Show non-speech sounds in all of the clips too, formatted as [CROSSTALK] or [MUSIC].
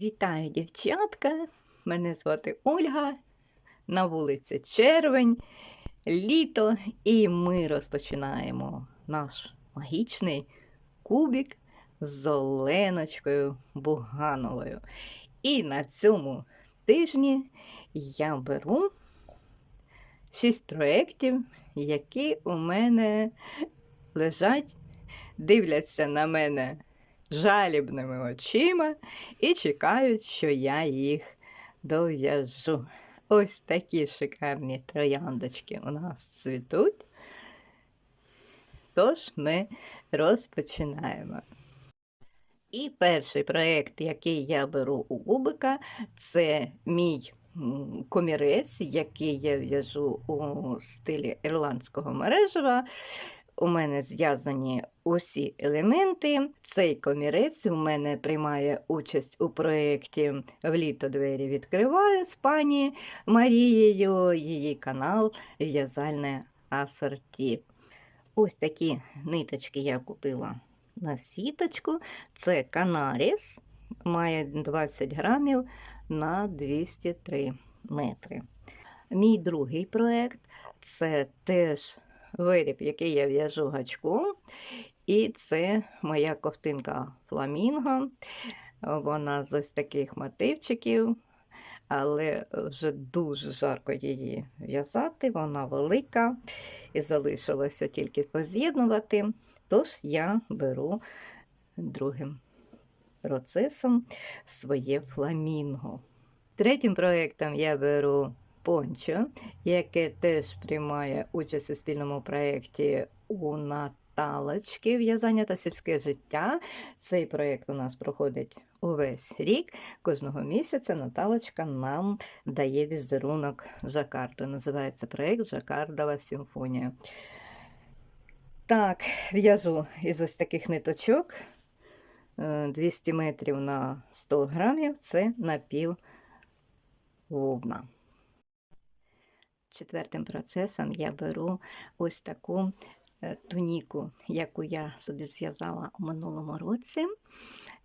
Вітаю, дівчатка! Мене звати Ольга. На вулиці Червень, літо, і ми розпочинаємо наш магічний кубик з Оленочкою Бугановою. І на цьому тижні я беру шість проєктів, які у мене лежать, дивляться на мене жалібними очима і чекають, що я їх дов'яжу. Ось такі шикарні трояндочки у нас цвітуть. Тож ми розпочинаємо. І перший проєкт, який я беру у Губика, це мій комірець, який я в'яжу у стилі ірландського мережева. У мене зв'язані усі елементи. Цей комірець у мене приймає участь у проєкті Вліто двері відкриваю з пані Марією, її канал В'язальне асорті. Ось такі ниточки я купила на сіточку. Це Канаріс, має 20 грамів на 203 метри. Мій другий проєкт це теж виріб, який я в'яжу гачком. І це моя ковтинка фламінго. Вона з ось таких мотивчиків, але вже дуже жарко її в'язати, вона велика і залишилося тільки поз'єднувати. Тож я беру другим процесом своє фламінго. Третім проєктом я беру пончо, яке теж приймає участь у спільному проєкті у Наталочки в'язання та сільське життя. Цей проєкт у нас проходить увесь рік. Кожного місяця Наталочка нам дає візерунок жакарду. Називається проєкт Жакардова симфонія. Так, в'яжу із ось таких ниточок. е, 200 метрів на 100 грамів це напів вовна. Четвертим процесом я беру ось таку е, туніку, яку я собі зв'язала у минулому році.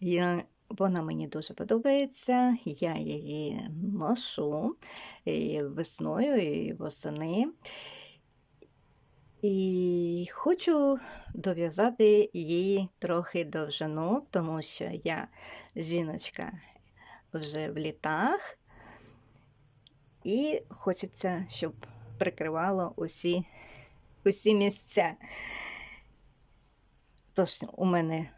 Я, вона мені дуже подобається. Я її ношу і весною і восени. І хочу дов'язати її трохи довжину, тому що я жіночка вже в літах. І хочеться, щоб прикривало усі, усі місця. Тож у мене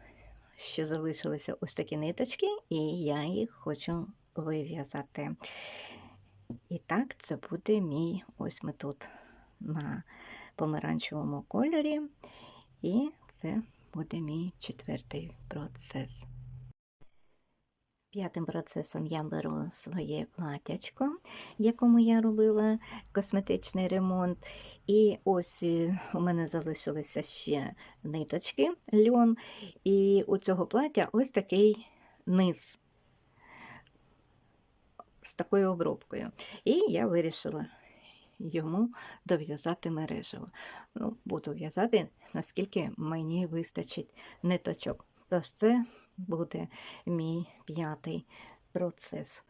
ще залишилися ось такі ниточки, і я їх хочу вив'язати. І так, це буде мій ось ми тут на помаранчевому кольорі. І це буде мій четвертий процес. П'ятим процесом я беру своє платячко, якому я робила косметичний ремонт. І ось е, у мене залишилися ще ниточки льон. І у цього плаття ось такий низ з такою обробкою. І я вирішила йому дов'язати мережево. Ну, буду в'язати, наскільки мені вистачить ниточок. Тож це буде мій п'ятий процес.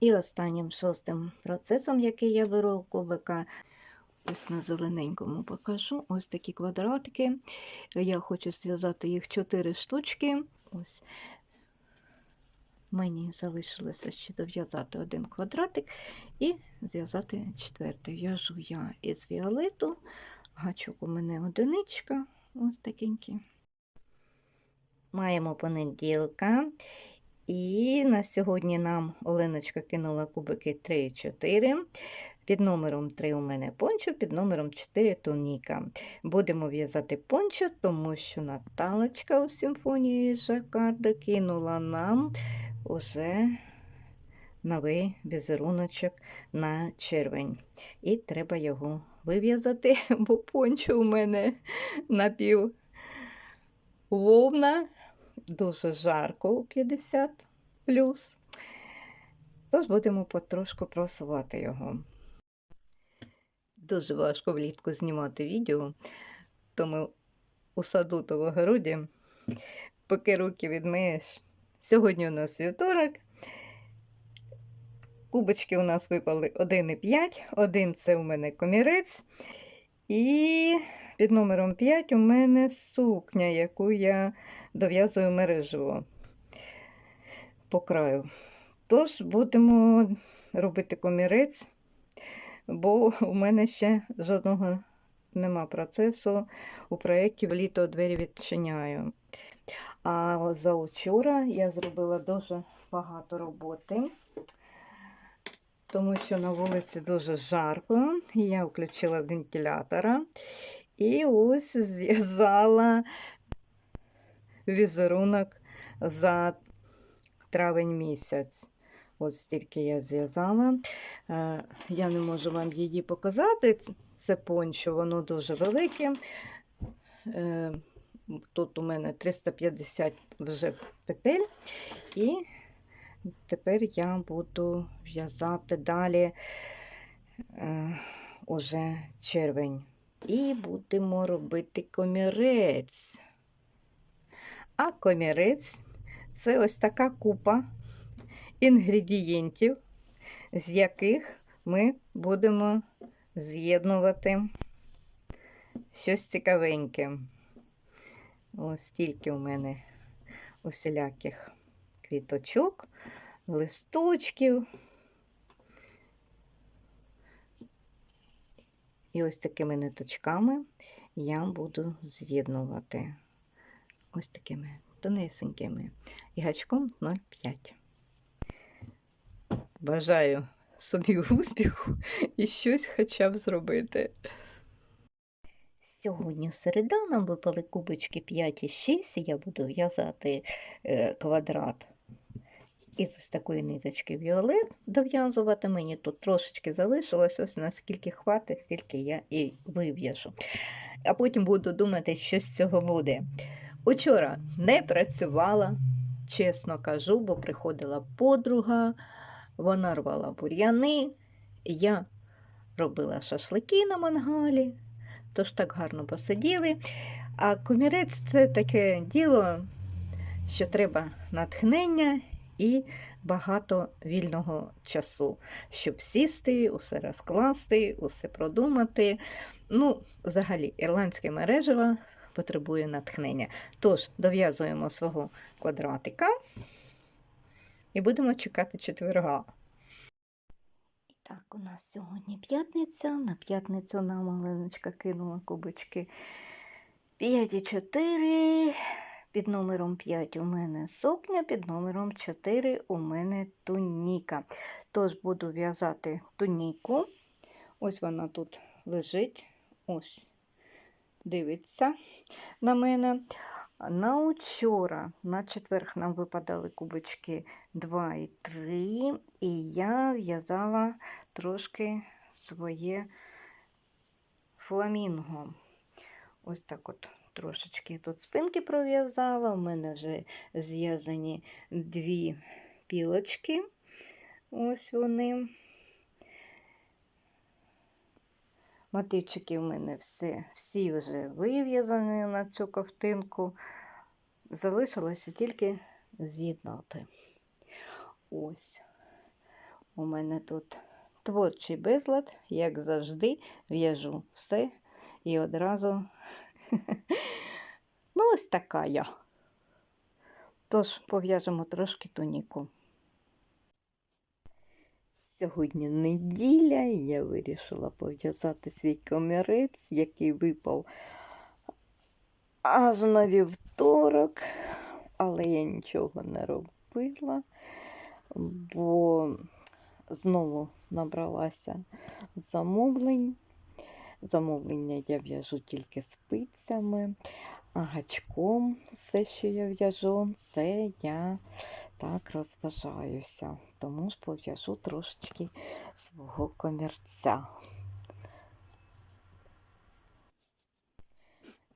І останнім шостим процесом, який я беру у кубика, ось на зелененькому покажу. Ось такі квадратики. Я хочу зв'язати їх 4 штучки. Ось мені залишилося ще дов'язати один квадратик і зв'язати четвертий. В'яжу я із фіолету. Гачок у мене одиничка. Ось такенький. Маємо понеділка. І на сьогодні нам Оленочка кинула кубики 3 і 4. Під номером 3 у мене пончо, під номером 4 туніка. Будемо в'язати пончо, тому що Наталочка у симфонії Жакарда кинула нам уже новий візеруночок на червень. І треба його вив'язати, [LAUGHS] бо пончо у мене напів вовна, дуже жарко у 50 плюс. Тож будемо потрошку просувати його. Дуже важко влітку знімати відео, тому у саду то в огороді, поки руки відмиєш. Сьогодні у нас вівторок, Кубочки у нас випали 1,5. Один це у мене комірець. І під номером 5 у мене сукня, яку я дов'язую мережево по краю. Тож будемо робити комірець, бо у мене ще жодного нема процесу у проєкті літо двері відчиняю. А за вчора я зробила дуже багато роботи, тому що на вулиці дуже жарко. Я включила вентилятора і ось зв'язала візерунок за травень місяць. Ось стільки я зв'язала. Е, Я не можу вам її показати. Це пончо, воно дуже велике. Е, Тут у мене 350 вже петель. І тепер я буду в'язати далі е, уже червень. І будемо робити комірець. А комірець це ось така купа інгредієнтів, з яких ми будемо з'єднувати щось цікавеньке. Ось стільки у мене усіляких квіточок, листочків. І ось такими ниточками я буду з'єднувати ось такими тонесенькими і гачком 0,5. Бажаю собі успіху і щось хоча б зробити. Сьогодні середа нам випали кубочки 5 і 6, і я буду в'язати е, квадрат із ось такої ниточки Віолет дов'язувати. Мені тут трошечки залишилось, ось наскільки хватить, стільки я і вив'яжу. А потім буду думати, що з цього буде. Учора не працювала, чесно кажу, бо приходила подруга, вона рвала бур'яни, я робила шашлики на мангалі, тож так гарно посиділи. А комірець це таке діло, що треба натхнення і багато вільного часу, щоб сісти, усе розкласти, усе продумати. Ну, взагалі, ірландське мережево потребує натхнення. Тож, дов'язуємо свого квадратика і будемо чекати четверга. І так, у нас сьогодні п'ятниця. На п'ятницю нам Оленочка кинула кубочки 5 і 4. Під номером 5 у мене сукня, під номером 4 у мене туніка. Тож буду в'язати туніку. Ось вона тут лежить. Ось дивиться на мене. На учора, на четверг, нам випадали кубочки 2 і 3, і я в'язала трошки своє фламінго. Ось так от трошечки тут спинки пров'язала. У мене вже зв'язані дві пілочки. Ось вони. Мотивчики в мене все, всі вже вив'язані на цю ковтинку. Залишилося тільки з'єднати. Ось. У мене тут творчий безлад, як завжди, в'яжу все і одразу [LAUGHS] ну, ось така я. Тож пов'яжемо трошки туніку. Сьогодні неділя, і я вирішила пов'язати свій комірець, який випав аж на вівторок, але я нічого не робила, бо знову набралася замовлень. Замовлення я в'яжу тільки спицями, а гачком все, що я в'яжу, це я так розважаюся. Тому ж трошечки свого комірця.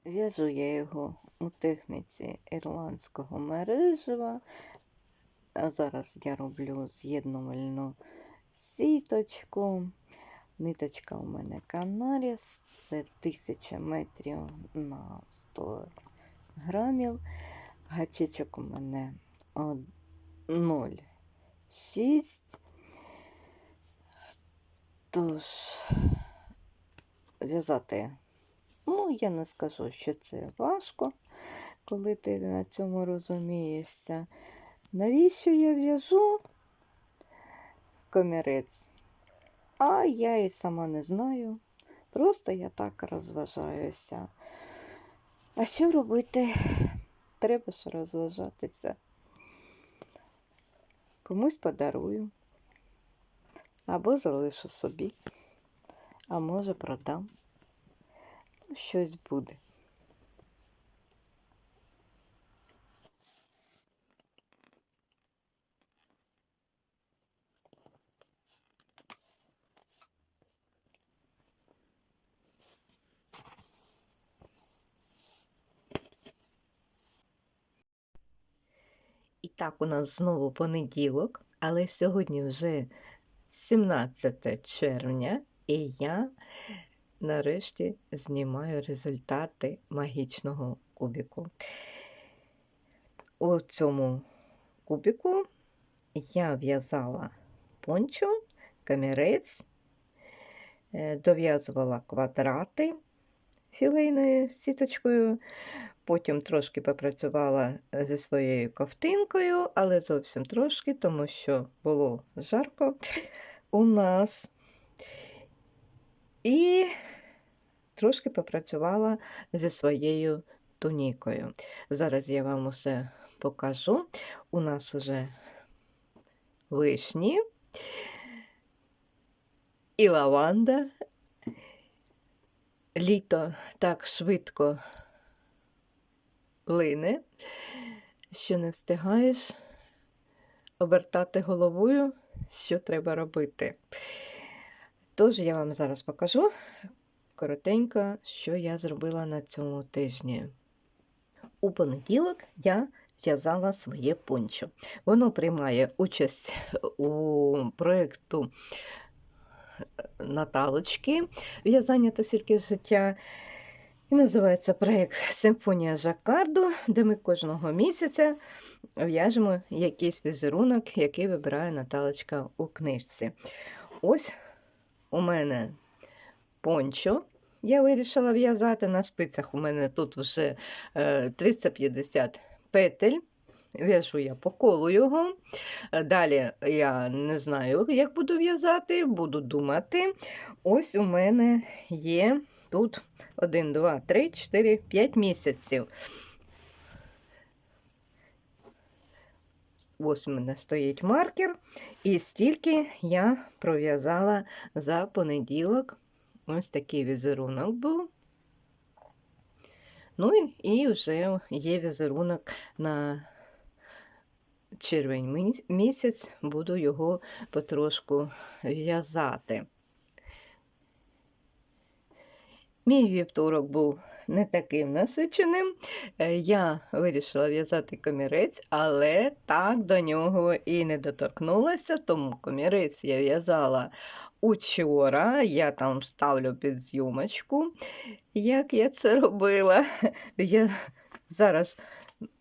В'яжу я його у техніці ірландського мережева. А зараз я роблю з'єднувальну сіточку. Ниточка у мене Канаріс, це 1000 метрів на 100 грамів. Гачечок у мене 0,6. Тож, в'язати, ну, я не скажу, що це важко, коли ти на цьому розумієшся. Навіщо я в'яжу комірець? А я і сама не знаю. Просто я так розважаюся. А що робити? Треба ж розважатися. Комусь подарую. Або залишу собі, а може продам. Ну, щось буде. Так, у нас знову понеділок, але сьогодні вже 17 червня, і я нарешті знімаю результати магічного кубіку. У цьому кубіку я в'язала пончо, камірець, е, дов'язувала квадрати філейною сіточкою, потім трошки попрацювала зі своєю ковтинкою, але зовсім трошки, тому що було жарко [LAUGHS] у нас. І трошки попрацювала зі своєю тунікою. Зараз я вам усе покажу. У нас уже вишні і лаванда. Літо так швидко лине, що не встигаєш обертати головою, що треба робити. Тож я вам зараз покажу коротенько, що я зробила на цьому тижні. У понеділок я в'язала своє пончо. Воно приймає участь у проєкту Наталочки в'язання та сірки життя. І називається проєкт Симфонія Жакарду, де ми кожного місяця в'яжемо якийсь візерунок, який вибирає Наталочка у книжці. Ось у мене пончо. Я вирішила в'язати на спицях. У мене тут вже 350 петель. В'яжу я по колу його. Далі я не знаю, як буду в'язати, буду думати. Ось у мене є тут 1, 2, 3, 4, 5 місяців. Ось у мене стоїть маркер, і стільки я пров'язала за понеділок. Ось такий візерунок був. Ну і, вже є візерунок на червень місяць, буду його потрошку в'язати. Мій вівторок був не таким насиченим. Е, Я вирішила в'язати комірець, але так до нього і не доторкнулася, тому комірець я в'язала учора. Я там ставлю під зйомочку, як я це робила. [LAUGHS] Я зараз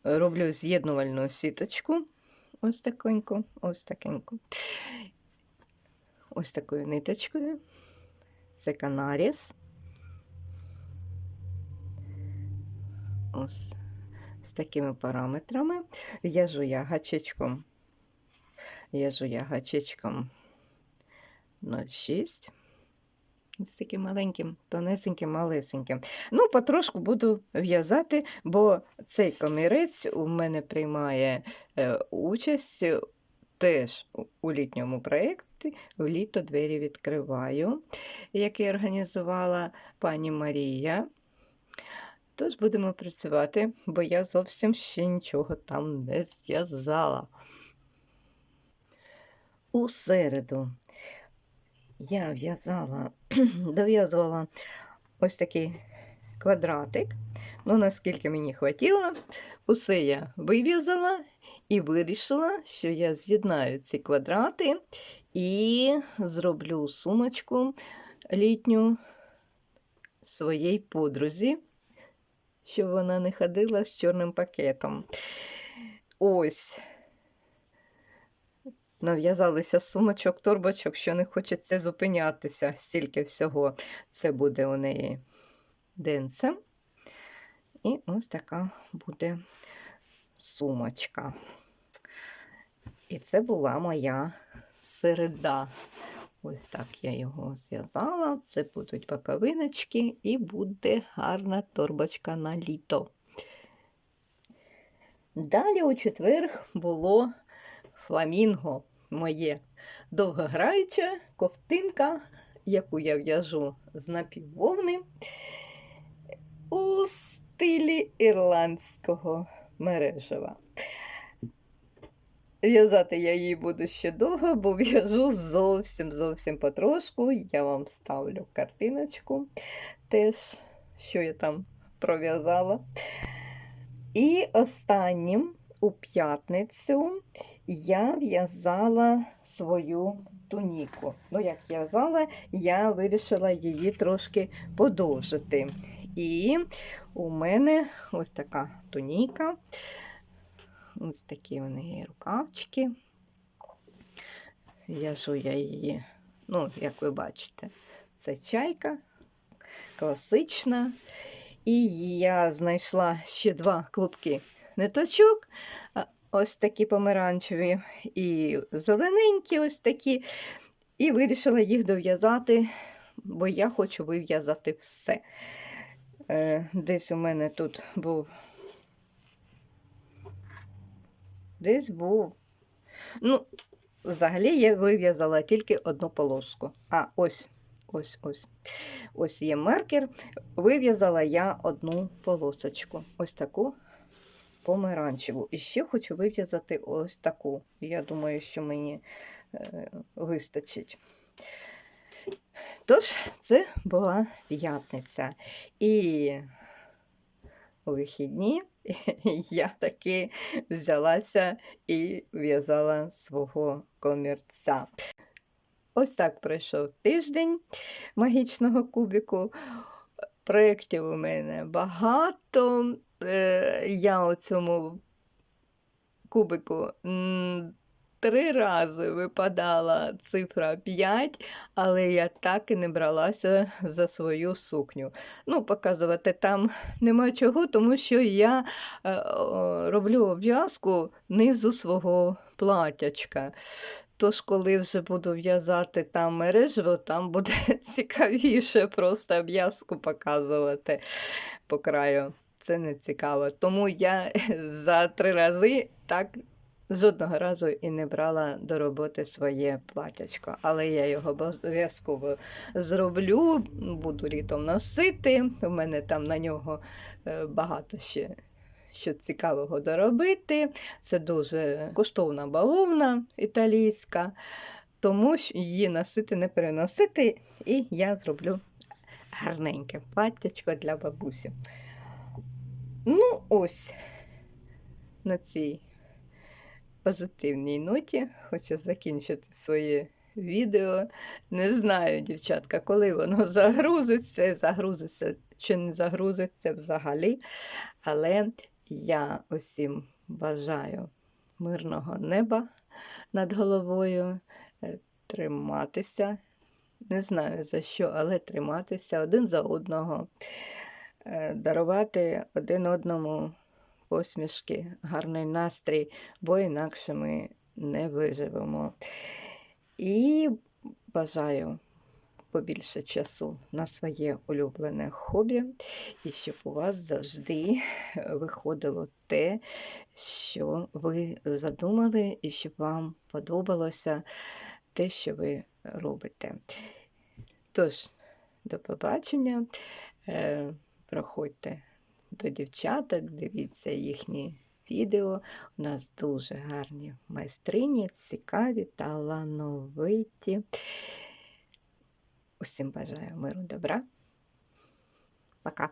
роблю з'єднувальну сіточку. Ось такеньку, ось такеньку. Ось такою ниточкою. Це канаріс. Ось з такими параметрами. В'яжу я гачечком. В'яжу я гачечком 0,6. Ось таким маленьким, тонесеньким, малесеньким. Ну, потрошку буду в'язати, бо цей комірець у мене приймає е, участь теж у літньому проєкті в літо двері відкриваю, який організувала пані Марія. Тож будемо працювати, бо я зовсім ще нічого там не зв'язала. У середу я в'язала, [CLEARS THROAT] дов'язувала ось такий квадратик. Ну, наскільки мені хватило, усе я вив'язала і вирішила, що я з'єднаю ці квадрати і зроблю сумочку літню своїй подрузі, щоб вона не ходила з чорним пакетом. Ось нав'язалися сумочок, торбочок, що не хочеться зупинятися. Стільки всього це буде у неї денце. І ось така буде сумочка. І це була моя середа. Ось так я його зв'язала. Це будуть боковиночки і буде гарна торбочка на літо. Далі у четвер було фламінго моє довгограюча ковтинка, яку я в'яжу з напіввовни у стилі ірландського мережева. В'язати я її буду ще довго, бо в'яжу зовсім зовсім потрошку. Я вам ставлю картиночку теж, що я там пров'язала. І останнім у п'ятницю я в'язала свою туніку. Ну, як в'язала, я вирішила її трошки подовжити. І у мене ось така туніка. Ось такі у неї рукавчики. В'яжу я її, ну, як ви бачите, це чайка класична. І я знайшла ще два клубки ниточок, ось такі помаранчеві, і зелененькі, ось такі. І вирішила їх дов'язати, бо я хочу вив'язати все. Е, Десь у мене тут був. Десь був. Ну, взагалі я вив'язала тільки одну полоску. А, ось, ось, ось. Ось є маркер. Вив'язала я одну полосочку. Ось таку помаранчеву. І ще хочу вив'язати ось таку. Я думаю, що мені е, вистачить. Тож, це була п'ятниця. І у вихідні [LAUGHS] я таки взялася і в'язала свого комірця. Ось так пройшов тиждень магічного кубіку. Проєктів у мене багато. Е, Я у цьому кубику три рази випадала цифра 5, але я так і не бралася за свою сукню. Ну, показувати там нема чого, тому що я е, роблю обв'язку низу свого платячка. Тож, коли вже буду в'язати там мережево, там буде [LAUGHS] цікавіше просто обв'язку показувати по краю. Це не цікаво. Тому я [LAUGHS] за три рази так жодного разу і не брала до роботи своє платячко. Але я його обов'язково зроблю, буду літом носити. У мене там на нього е, багато ще що цікавого доробити. Це дуже коштовна бавовна італійська, тому що її носити не переносити, і я зроблю гарненьке платтячко для бабусі. Ну, ось на цій позитивній ноті хочу закінчити своє відео. Не знаю, дівчатка, коли воно [LAUGHS] загрузиться, загрузиться чи не загрузиться взагалі. Але я усім бажаю мирного неба над головою, е, триматися. Не знаю за що, але триматися один за одного, е, дарувати один одному посмішки, гарний настрій, бо інакше ми не виживемо. І бажаю побільше часу на своє улюблене хобі, і щоб у вас завжди виходило те, що ви задумали, і щоб вам подобалося те, що ви робите. Тож, до побачення, е, проходьте до дівчаток, дивіться їхні відео. У нас дуже гарні майстрині, цікаві, талановиті. Усім бажаю миру добра. Пока.